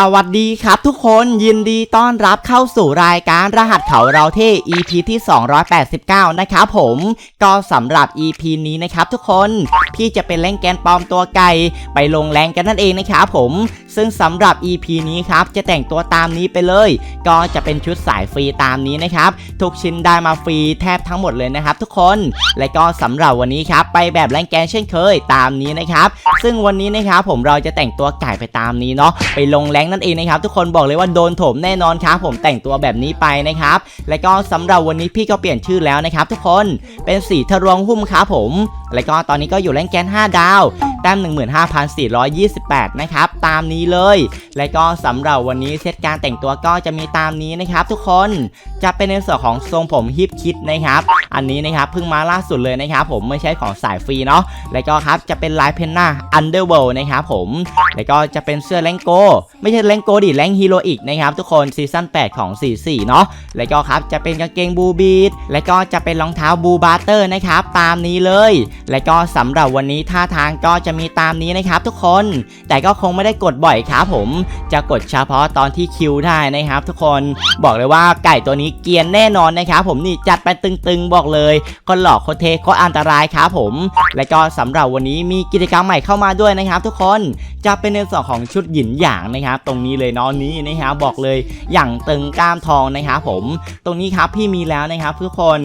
สวัสดีครับทุกคนยินดีต้อนรับเข้าสู่รายการรหัสเขาเราเท่ EP ที่ 289 นะครับผมก็สำหรับ EP นี้นะครับทุกคนพี่จะเป็นเล่นแกนปลอมตัวไก่ไปลงแรงกันนั่นเองนะครับผม ซึ่งสำหรับ EP นี้ครับจะแต่งตัวตามนี้ไปเลย ก็จะเป็นชุดสายฟรีตามนี้นะครับทุกชิ้นได้มาฟรีแทบทั้งหมดเลยนะครับทุกคน และก็สำหรับวันนี้ครับไปแบบแรงแกนเช่นเคยตามนี้นะครับซึ่งวันนี้นะครับผมเราจะแต่งตัวไก่ไปตามนี้เนาะไปลงแรงนั่นเองนะครับทุกคนบอกเลยว่าโดนถมแน่นอนครับผมแต่งตัวแบบนี้ไปนะครับและก็สำหรับวันนี้พี่ก็เปลี่ยนชื่อแล้วนะครับทุกคนเป็นสีทะรวงหุ้มครับผมและก็ตอนนี้ก็อยู่แรงแกน 5 ดาว แต้ม 15,428 นะครับ ตามนี้เลย และก็สำหรับวันนี้เซตการแต่งตัวก็จะมีตามนี้นะครับ ทุกคน จะเป็นในส่วนของทรงผมฮิปคิดนะครับ อันนี้นะครับเพิ่งมาล่าสุดเลยนะครับ ผมไม่ใช่ของสายฟรีเนาะ แล้วก็ครับจะเป็นลายเพนนาอันเดอร์เวลนะครับผม แล้วก็จะเป็นเสื้อแรงโก ไม่ใช่แรงโกดิแรงฮีโร่อีกนะครับทุกคนซีซั่น8 ของ 44 เนาะ แล้วก็ครับจะเป็นกางเกงบูบีด แล้วก็จะเป็นรองเท้าบูบาร์เตอร์นะครับ ตามนี้เลยและก็สำหรับวันนี้ท่าทางก็จะมีตามนี้นะครับ ทุกคน แต่ก็คงไม่ได้กดบ่อยครับผม จะกดเฉพาะตอนที่คิวได้นะครับ ทุกคนบอกเลยว่าไก่ตัวนี้เกรียนแน่นอนนะครับผมนี่จัดไปตึงๆบอกเลยคนหลอกคนเทก็อันตรายครับผม และก็สำหรับวันนี้มีกิจกรรมใหม่เข้ามาด้วยนะครับ ทุกคนจะเป็นในส่วนของชุดหยินหยางนะครับ ตรงนี้เลยเนอนนี้นะครับบอกเลยอย่างตึงกล้ามทองนะครับผม ตรงนี้ครับพี่มีแล้วนะครับทุกคน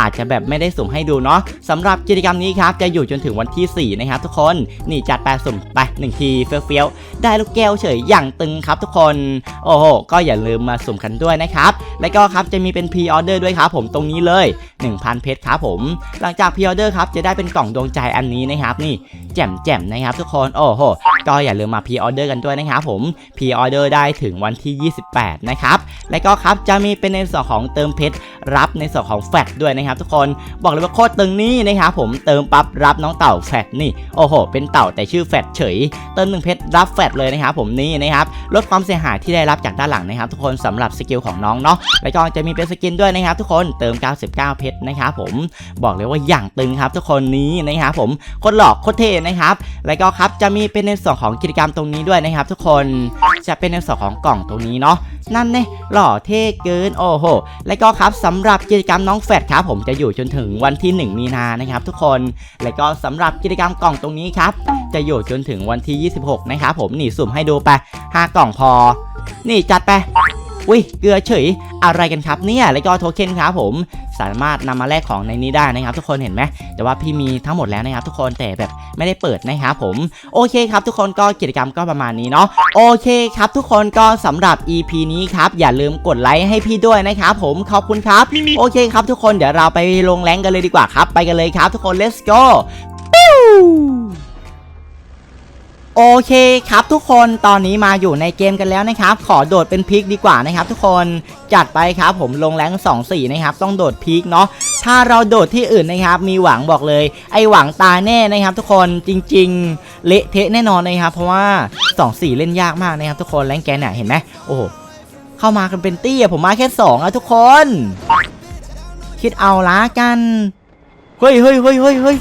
อาจจะแบบไม่ได้สุ่มให้ดูเนาะสำหรับกิจกรรมนี้ครับจะอยู่จนถึงวันที่ 4 นะครับทุกคน นี่จัดแปดสุ่มไปหนึ่งทีเฟี้ยวๆ ได้ลูกแก้วเฉยอย่างตึงครับทุกคน โอ้โห ก็อย่าลืมมาสุ่มกันด้วยนะครับ และก็ครับจะมีเป็นพรีออเดอร์ด้วยครับผมตรงนี้เลย 1,000 เพชรครับผม หลังจากพรีออเดอร์ครับจะได้เป็นกล่องดวงใจอันนี้นะครับนี่แจ่มแจ่มๆนะครับทุกคน โอ้โห ก็อย่าลืมมาพรีออเดอร์กันด้วยนะครับผม พรีออเดอร์ได้ถึงวันที่ 28 นะครับ และก็ครับจะมีเป็นในส่วนของเติมเพชรรับในส่วนของแฟตด้วยนะครับทุกคน บอกเลยว่าโคตรตึงนี่นะครับผมเติมติมปั๊บรับน้องเต่าแฟตนี่โอ้โห เป็นเต่าแต่ชื่อแฟตเฉย เติมหนึ่งเพชรรับแฟตเลยนะครับผมนี่นะครับลดความเสียหายที่ได้รับจากด้านหลังนะครับทุกคนสำหรับสกิลของน้องเนาะแล้วก็จะมีเป็นสกินด้วยนะครับทุกคนเติม 99 เพชรนะครับผมบอกเลยว่าอย่างตึงครับทุกคนนี้นะครับผมโคนหลอกโคตรเท่นะครับแล้วก็ครับจะมีเป็นในส่วนของกิจกรรมตรงนี้ด้วยนะครับ ทุกคนจะเป็นในส่วนของกล่องตรงนี้เนาะนั่นเนี่ยหล่อเท่เกินโอ้โห แล้วก็ครับสำหรับกิจกรรมน้องแฟดครับผมจะอยู่จนถึงวันที่ 1 มีนานะครับทุกคนแล้วก็สำหรับกิจกรรมกล่องตรงนี้ครับ จะอยู่จนถึงวันที่ 26 นะครับผมนี่สุ่มให้ดูไป 5 กล่องพอ นี่จัดไปอุ้ยเกลือเฉยอะไรกันครับเนี่ย แล้วก็โทเค็นครับผม สามารถนำมาแลกของในนี้ได้นะครับ ทุกคนเห็นไหมแต่ว่าพี่มีทั้งหมดแล้วนะครับ ทุกคนแต่แบบไม่ได้เปิดนะครับผมโอเคครับ ทุกคนก็กิจกรรมก็ประมาณนี้เนาะโอเคครับ ทุกคนก็สำหรับ EP นี้ครับอย่าลืมกดไลค์ให้พี่ด้วยนะครับผมขอบคุณครับโอเคครับ ทุกคนเดี๋ยวเราไปลงแรงกันเลยดีกว่าครับ ไปกันเลยครับ ทุกคน let's go ปิ้ว โอเคครับทุกคนตอนนี้มาอยู่ในเกมกันแล้วนะครับ ขอโดดเป็นพีคดีกว่านะครับ ทุกคนจัดไปครับผมลงแรง2 4นะครับ ต้องโดดพีคเนาะถ้าเราโดดที่อื่นนะครับ มีหวังบอกเลย ไอหวังตายแน่นะครับ ทุกคนจริง ๆ เละเทะแน่นอนนะครับ เพราะว่า 2 4 เล่นยากมากนะครับ ทุกคนแรงแกนเนี่ยเห็นไหมโอ้โหเข้ามากันเป็นตี้ผมมาแค่2อะทุกคน คิดเอาละกันเฮ้ยเฮ้ยเฮ้ยเฮ้ยเฮ้ย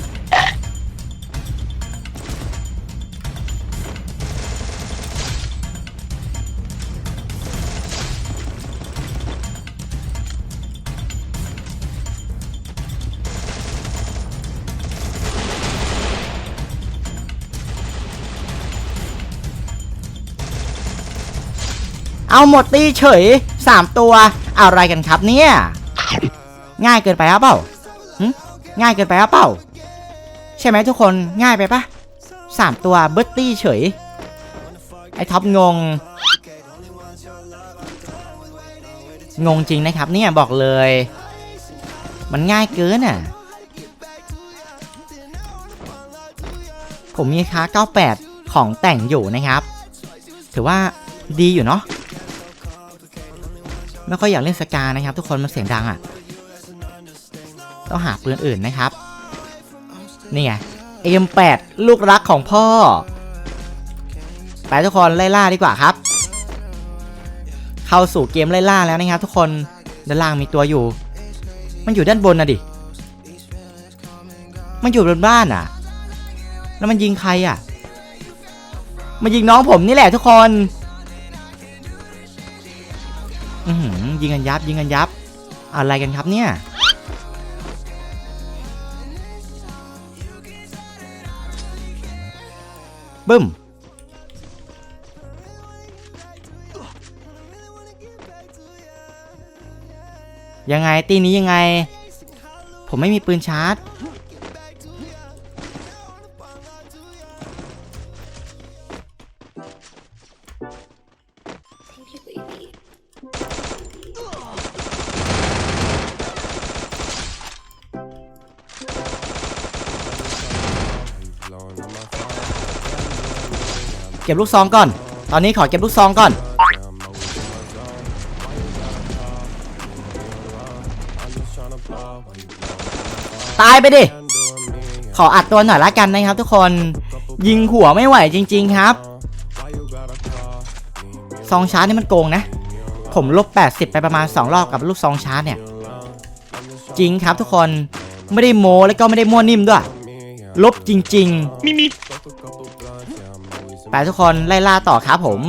เอาหมดตีเฉย 3 ตัว อะไรกันครับเนี่ย ง่ายเกินไปหรือเปล่าง่ายเกินไปหรือเปล่า ใช่ไหมทุกคนง่ายไปปะสามตัวเบิร์ตตี้เฉย ไอท็อปงง งงจริงนะครับเนี่ยบอกเลย มันง่ายเกินอะ ผมมีค้า98 ของแต่งอยู่นะครับ ถือว่าดีอยู่เนาะ ไม่ค่อยอยากเล่นสกานะครับ ทุกคนมันเสียงดังอะ่ะต้องหาปืนอื่นนะครับ นี่ไง M8 ลูกรักของพ่อ ไปทุกคนไล่ล่าดีกว่าครับ เข้าสู่เกมไล่ล่าแล้วนะครับ ทุกคนด้านล่างมีตัวอยู่ มันอยู่ด้านบนนะดิ มันอยู่บนบ้านอะ แล้วมันยิงใครอะ มันยิงน้องผมนี่แหละทุกคน ยิงกันยับยิงกันยับ อะไรกันครับเนี่ยบึ้มยังไงตีนี้ยังไง ผมไม่มีปืนชาร์จ เก็บลูกซองก่อน ตอนนี้ขอเก็บลูกซองก่อน ตายไปดิ ขออัดตัวหน่อยละกันนะครับทุกคน ยิงหัวไม่ไหวจริง ๆครับ ซองชาร์จนี่มันโกงนะ ผมลบ 80 ไปประมาณ 2 รอบกับลูกซองชาร์จเนี่ย จริงครับทุกคน ไม่ได้โมแล้วก็ไม่ได้มั่วนิ่มด้วย ลบจริง ๆ มีมี ไปทุกคนไล่ล่าต่อครับผม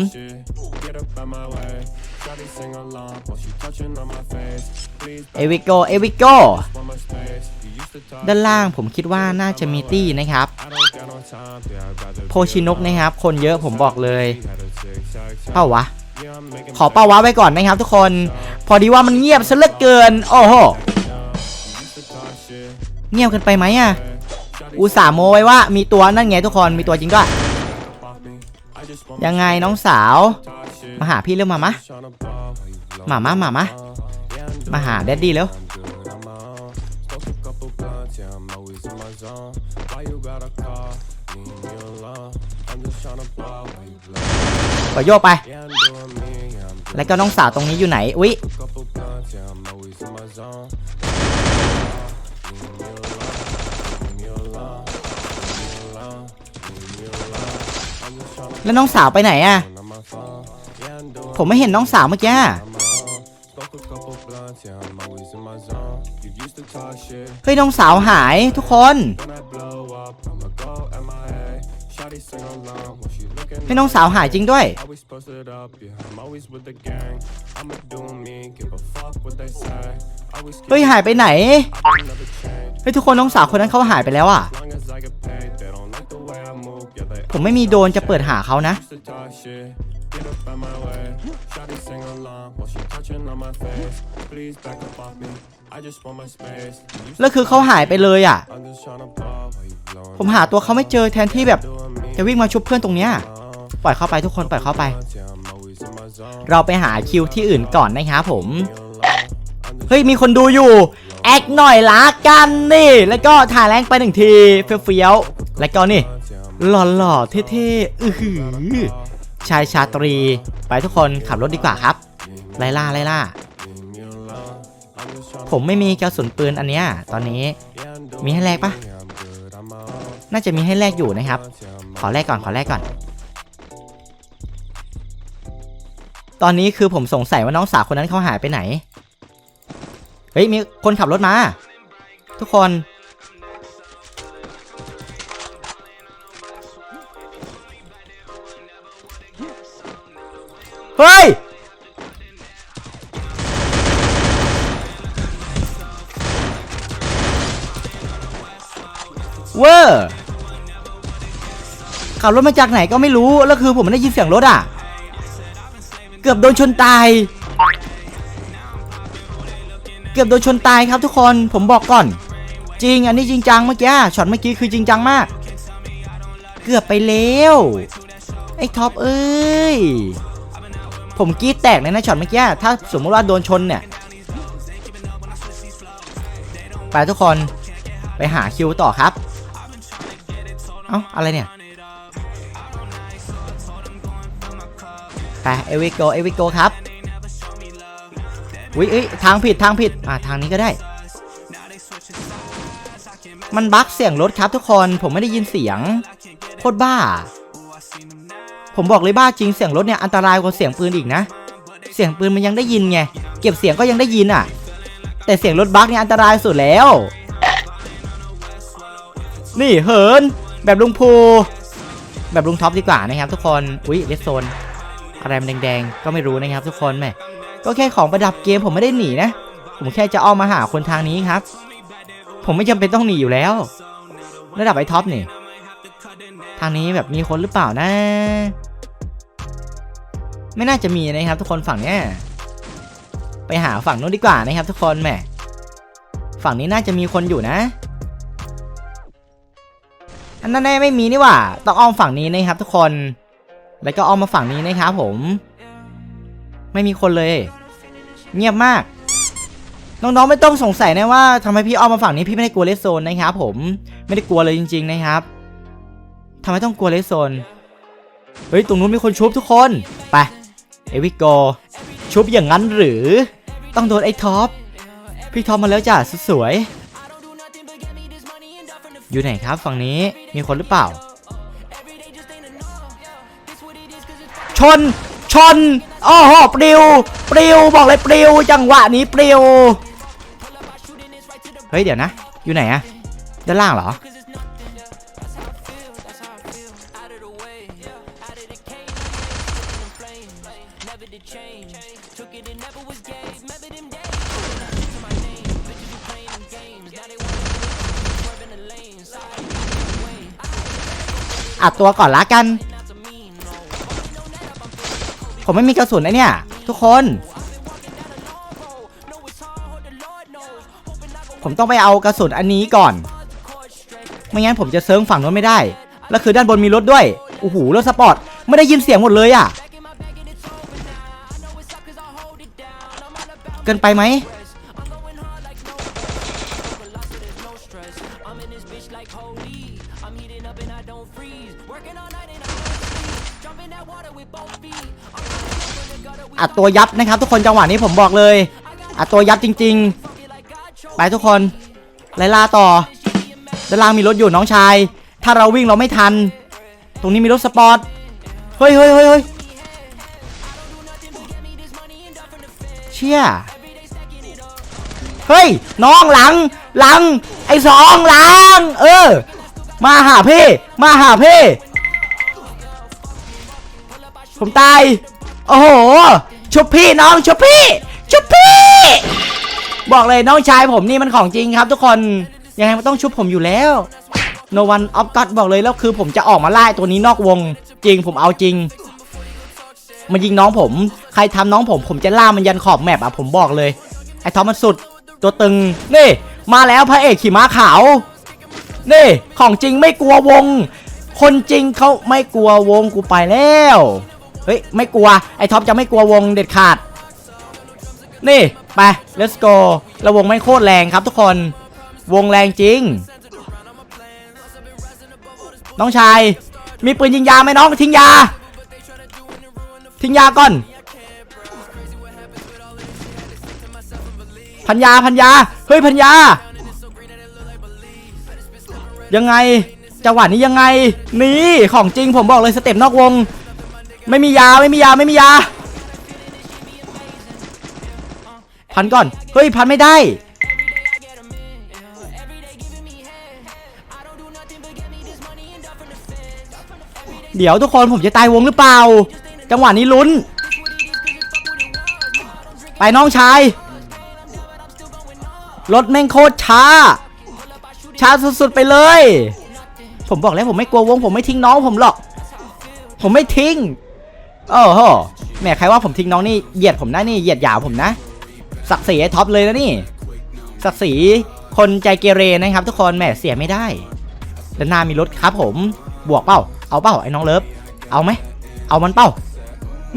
เอวิโก เอวิโก ด้านล่างผมคิดว่าน่าจะมีตี้นะครับ โพชินกนะครับ คนเยอะผมบอกเลยเป้าวะ ขอเป้าวะไว้ก่อนนะครับทุกคน พอดีว่ามันเงียบซะเหลือเกิน โอ้โห เงียบกันไปไหมอะอุตส่าห์โมไว้ว่ามีตัวนั่นไงทุกคน มีตัวจริงด้วย ยังไงน้องสาว มาหาพี่เร็วมามะมามะมามะมาหาแดดดี้เร็วก็โยกไป แล้วก็น้องสาวตรงนี้อยู่ไหน อุ๊ย แล้วน้องสาวไปไหนอะผมไม่เห็นน้องสาวเมื่อกี้ เฮ้ยน้องสาวหายทุกคนให้น้องสาวหายจริงด้วย เฮ้ยหายไปไหน เฮ้ยทุกคนน้องสาวคนนั้นเขาหายไปแล้วอะ ผมไม่มีโดนจะเปิดหาเขานะ แล้วคือเขาหายไปเลยอะ ผมหาตัวเขาไม่เจอแทนที่แบบจะวิ่งมาชุบเพื่อนตรงเนี้ย ปล่อยเข้าไปทุกคนปล่อยเข้าไป เราไปหาคิวที่อื่นก่อนนะครับผม เฮ้ยมีคนดูอยู่ แอคหน่อยละกันนี่ แล้วก็ถ่ายแรงไปหนึ่งทีเฟี้ยวๆแล้วก็นี่ หล่อๆเท่ๆอือหือชายชาตรี ไปทุกคนขับรถดีกว่าครับ ไล่ล่าไล่ล่า ผมไม่มีกระสุนปืนอันเนี้ยตอนนี้มีให้แลกปะน่าจะมีให้แลกอยู่นะครับ ขอแลกก่อนขอแลกก่อน ตอนนี้คือผมสงสัยว่าน้องสาวคนนั้นเขาหายไปไหน เฮ้ยมีคนขับรถมา ทุกคน เฮ้ย เวอร์ขับรถมาจากไหนก็ไม่รู้ แล้วคือผมไม่ได้ยินเสียงรถอะ เกือบโดนชนตาย เกือบโดนชนตายครับทุกคน ผมบอกก่อน จริง อันนี้จริงจังเมื่อกี้ ช็อตเมื่อกี้คือจริงจังมาก เกือบไปแล้ว ไอ้ท็อปเอ้ย ผมกรีดแตกเลยนะช็อตเมื่อกี้ถ้าสมมติว่าโดนชนเนี่ย ไปทุกคนไปหาคิวต่อครับ เอ้า อะไรเนี่ย ไปเอวิโกเอวิโกครับอุ้ยเอ้ยทางผิดทางผิด อ่าทางนี้ก็ได้ มันบั๊กเสียงรถครับทุกคนผมไม่ได้ยินเสียง โคตรบ้า ผมบอกเลยบ้าจริงเสียงรถเนี่ยอันตรายกว่าเสียงปืนอีกนะ เสียงปืนมันยังได้ยินไง เก็บเสียงก็ยังได้ยินอะ แต่เสียงรถบั๊กเนี่ยอันตรายสุดแล้ว นี่เหิน แบบลุงภูแบบลุงท็อปดีกว่านะครับ ทุกคน อุ๊ยเลสโซนอะไรมันแดงๆ ก็ไม่รู้นะครับ ทุกคนแหม่ก็แค่ของประดับเกมผมไม่ได้หนีนะ ผมแค่จะอ้อมมาหาคนทางนี้ครับ ผมไม่จำเป็นต้องหนีอยู่แล้ว ระดับไอท็อปนี่ ทางนี้แบบมีคนหรือเปล่านะ ไม่น่าจะมีนะครับทุกคนฝั่งเนี้ยไปหาฝั่งนู้นดีกว่านะครับ ทุกคนแหมฝั่งนี้น่าจะมีคนอยู่นะ อันนั้นแน่ไม่มีนี่หว่า ต้องอ้อมฝั่งนี้นะครับ ทุกคน แล้วก็อ้อมมาฝั่งนี้นะครับผม ไม่มีคนเลย เงียบมาก น้องๆไม่ต้องสงสัยนะว่าทำไมพี่อ้อมมาฝั่งนี้พี่ไม่ได้กลัวเลสโซนนะครับผม ไม่ได้กลัวเลยจริง ๆ นะครับ ทำไมต้องกลัวเลสโซน เฮ้ย ตรงนู้นมีคนชุบทุกคน ไป เอวิโก ชุบอย่างนั้นหรือ ต้องโดนไอ้ท็อป พี่ท็อปมาแล้วจ้ะสุดสวย อยู่ไหนครับฝั่งนี้ มีคนหรือเปล่า ชน ชนโอ้โหปลิว ปลิว บอกเลยปลิว จังหวะนี้ปลิว เฮ้ย เดี๋ยวนะ อยู่ไหนอะด้านล่างเหรอ อัดตัวก่อนละกัน ผมไม่มีกระสุนไอเนี่ย ทุกคน ผมต้องไปเอากระสุนอันนี้ก่อน ไม่งั้นผมจะเซิร์ฟฝั่งนู้นไม่ได้ แล้วคือด้านบนมีรถด้วยโอ้โหรถสปอร์ตไม่ได้ยินเสียงหมดเลยอะ เกินไปไหม อัดตัวยับนะครับทุกคนจังหวะนี้ผมบอกเลยอัดตัวยับจริง ๆ ไปทุกคนไล่ล่าต่อด้านล่างมีรถอยู่น้องชาย ถ้าเราวิ่งเราไม่ทัน ตรงนี้มีรถสปอร์ตเฮ้ยเฮ้ยเฮ้ยเฮ้ยเชี่ยเฮ้ยน้องหลังหลัง ไอ้สองหลัง เออ มาหาพี่มาหาพี่ ผมตาย โอ้โห ชุบพี่น้อง ชุบพี่ ชุบพี่ บอกเลยน้องชายผมนี่มันของจริงครับทุกคน ยังไงมันต้องชุบผมอยู่แล้ว no one of god บอกเลยแล้วคือผมจะออกมาไล่ตัวนี้นอกวง จริงผมเอาจริง มันยิงน้องผม ใครทำน้องผม ผมจะล่ามันยันขอบแมปอะผมบอกเลย ไอ้ทอมมันสุด ตัวตึง นี่ มาแล้วพระเอกขี่ม้าขาว นี่ ของจริงไม่กลัววง คนจริงเขาไม่กลัววงกูไปแล้ว เฮ้ย ไม่กลัว ไอ้ท็อปจะไม่กลัววงเด็ดขาด นี่ ไป let's go แล้ววงไม่โคตรแรงครับทุกคน วงแรงจริง น้องชาย มีปืนยิงยาไหมน้อง ทิ้งยา ทิ้งยาก่อน พันยาพันยา เฮ้ยพันยา ยังไง จังหวะนี้ยังไง นี่ ของจริงผมบอกเลยสเต็ปนอกวง ไม่มียาไม่มียาไม่มียา พันก่อน เฮ้ย พันไม่ได้ เดี๋ยวทุกคนผมจะตายวงหรือเปล่า จังหวะนี้ลุ้น ไปน้องชาย รถแม่งโคตรช้า ช้าสุดๆไปเลย ผมบอกแล้วผมไม่กลัววง ผมไม่ทิ้งน้องผมหรอก ผมไม่ทิ้ง โอ้โหแหม่ใครว่าผมทิ้งน้องนี่เหยียดผมนะนี่เหยียดหยามผมนะศักดิ์ศรีไอ้ท็อปเลยนะนี่ศักดิ์ศรีคนใจเกเรนะครับ ทุกคนแหม่เสียไม่ได้ด้านหน้ามีรถครับ ผมบวกเป้าเอาเป้าไอ้น้องเลิฟเอาไหมเอามันเป้า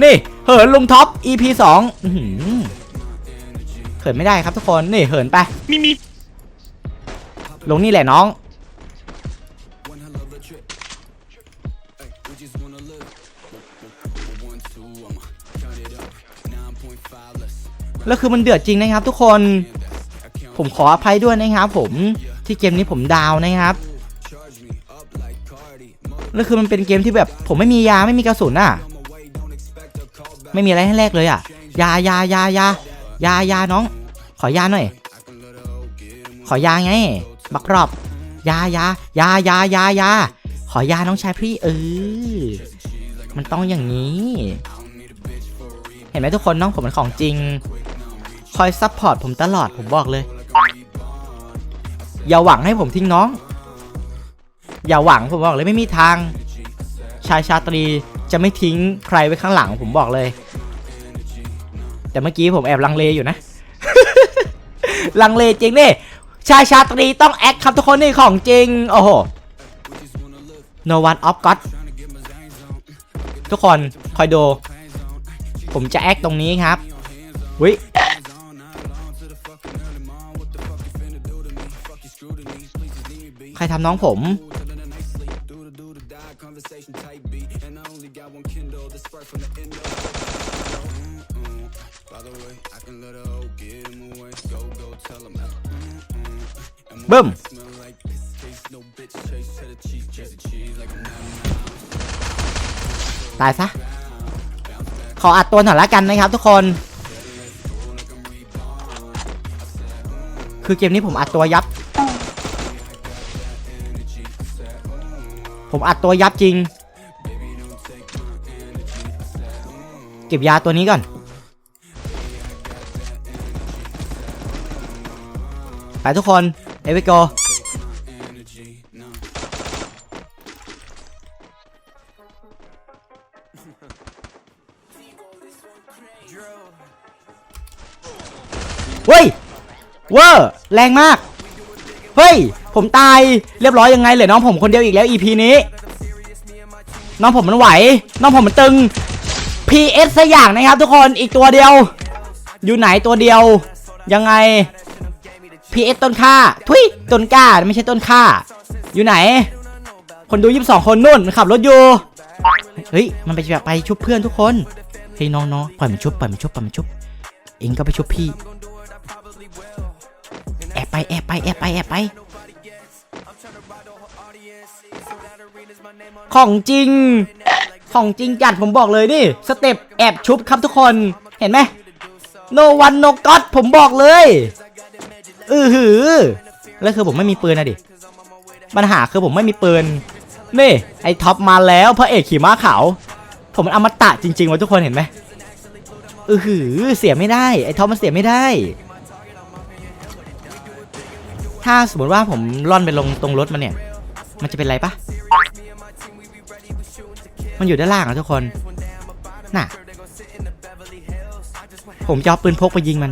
นี่เหินลุงท็อป EP สองอื้อหือเหินไม่ได้ครับทุกคนนี่เหินไปมีมีลงนี่แหละน้อง แล้วคือมันเดือดจริงนะครับ ทุกคน ผมขออภัยด้วยนะครับ ผมที่เกมนี้ผมดาวนะครับแล้วคือมันเป็นเกมที่แบบ ผมไม่มียาไม่มีกระสุนอะ ไม่มีอะไรให้แลกเลยอะ ยายายายายายาน้อง ขอยาหน่อย ขอยาไง บักรอบ ยายายายายายาขอยาน้องชายพี่เออ มันต้องอย่างนี้ เห็นไหมทุกคนน้องผมเป็นของจริง คอยซัพพอร์ตผมตลอดผมบอกเลย อย่าหวังให้ผมทิ้งน้อง อย่าหวังผมบอกเลยไม่มีทาง ชายชาตรีจะไม่ทิ้งใครไว้ข้างหลังผมบอกเลย แต่เมื่อกี้ผมแอบลังเลอยู่นะ ลังเลจริงนี่ชายชาตรีต้องแอคครับทุกคนนี่ของจริง โอ้โห no one of God ทุกคนคอยดู ผมจะแอคตรงนี้ครับวิ ครทำน้องผม บึ้ม ตายซะ ขออัดตัวหน่อยละกันนะครับทุกคน คือเกมนี้ผมอัดตัวยับ ผมอัดตัวยับจริง เก็บยาตัวนี้ก่อน ไปทุกคน เอวิโกเฮ้ย เวอร์ แรงมาก เฮ้ย ผมตายเรียบร้อยยังไงเหลือน้องผมคนเดียวอีกแล้ว EP นี้ น้องผมมันไหว น้องผมมันตึง PS สักอย่างนะครับ ทุกคนอีกตัวเดียว อยู่ไหนตัวเดียว ยังไง PS ต้นค่าทุยต้นกล้าไม่ใช่ต้นค่า อยู่ไหน คนดูยี่สิบสองคนนู่นมันขับรถอยู่เฮ้ยมันไปแบบไปชุบเพื่อนทุกคนเฮ้ยน้องๆปล่อยมันชุบปล่อยมันชุบปล่อยมันชุบเองก็ไปชุบพี่แอบไปแอบไปแอบไปแอบไป ของจริง ของจริงจัดผมบอกเลยนี่สเต็ปแอบชุบครับทุกคนเห็นไหม no one no god ผมบอกเลยอือหือแล้วคือผมไม่มีปืนนะดิปัญหาคือผมไม่มีปืนนี่ไอท็อปมาแล้วพระเอกขี่ม้าขาวผมมันอมตะจริงๆวะทุกคนเห็นไหมอือหือเสียไม่ได้ไอท็อปมันเสียไม่ได้ ถ้าสมมติว่าผมล่อนไปลงตรงรถมันเนี่ย มันจะเป็นไรปะ มันอยู่ด้านล่างอะทุกคน น่ะ ผมจะเอาปืนพกไปยิงมัน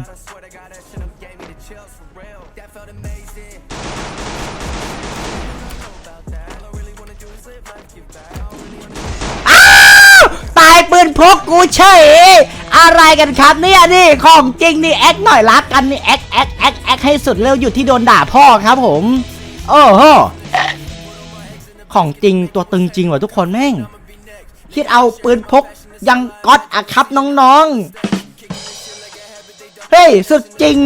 ตายปืนพกกูเฉย อะไรกันครับเนี่ยนี่ของจริงนี่แอคหน่อยรักกันนี่แอคแอคแอคแอคให้สุดเร็วอยู่ที่โดนด่าพ่อครับผม โอ้โห ของจริงตัวตึงจริงว่ะทุกคนแม่ง คิดเอาปืนพกยังก๊อตอะครับน้องๆ เฮ้ย สุดจริง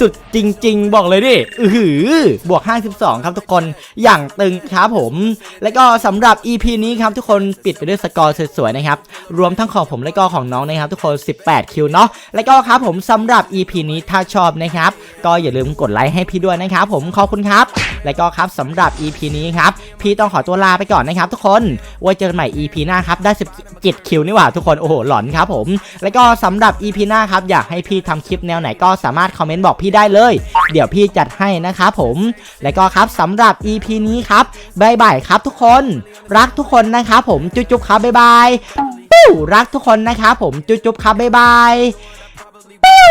สุดจริง ๆ บอกเลยดิ อือหือบวก 52 ครับทุกคนอย่างตึงครับผม แล้วก็สำหรับ EP นี้ครับทุกคนปิดไปด้วยสกอร์สวยๆนะครับ รวมทั้งของผมและก็ของน้องนะครับ ทุกคน 18 คิวเนาะแล้วก็ครับผมสำหรับ EP นี้ถ้าชอบนะครับ ก็อย่าลืมกดไลค์ให้พี่ด้วยนะครับผมขอบคุณครับ แล้วก็ครับสำหรับ EP นี้ครับ ต้องขอตัวลาไปก่อนนะครับทุกคนไว้เจอกันใหม่ EP หน้าครับ ได้17คิวนี่หว่าทุกคน โอ้โห หลอนครับผม แล้วก็สำหรับ EP หน้าครับ อยากให้พี่ทำคลิปแนวไหนก็สามารถคอมเมนต์บอกพี่ได้เลย เดี๋ยวพี่จัดให้นะครับผม แล้วก็ครับสำหรับ EP นี้ครับบายบายครับทุกคน รักทุกคนนะครับผม จุ๊บๆครับบายบายปิ้รักทุกคนนะครับผม จุ๊บๆครับบายบายปิ้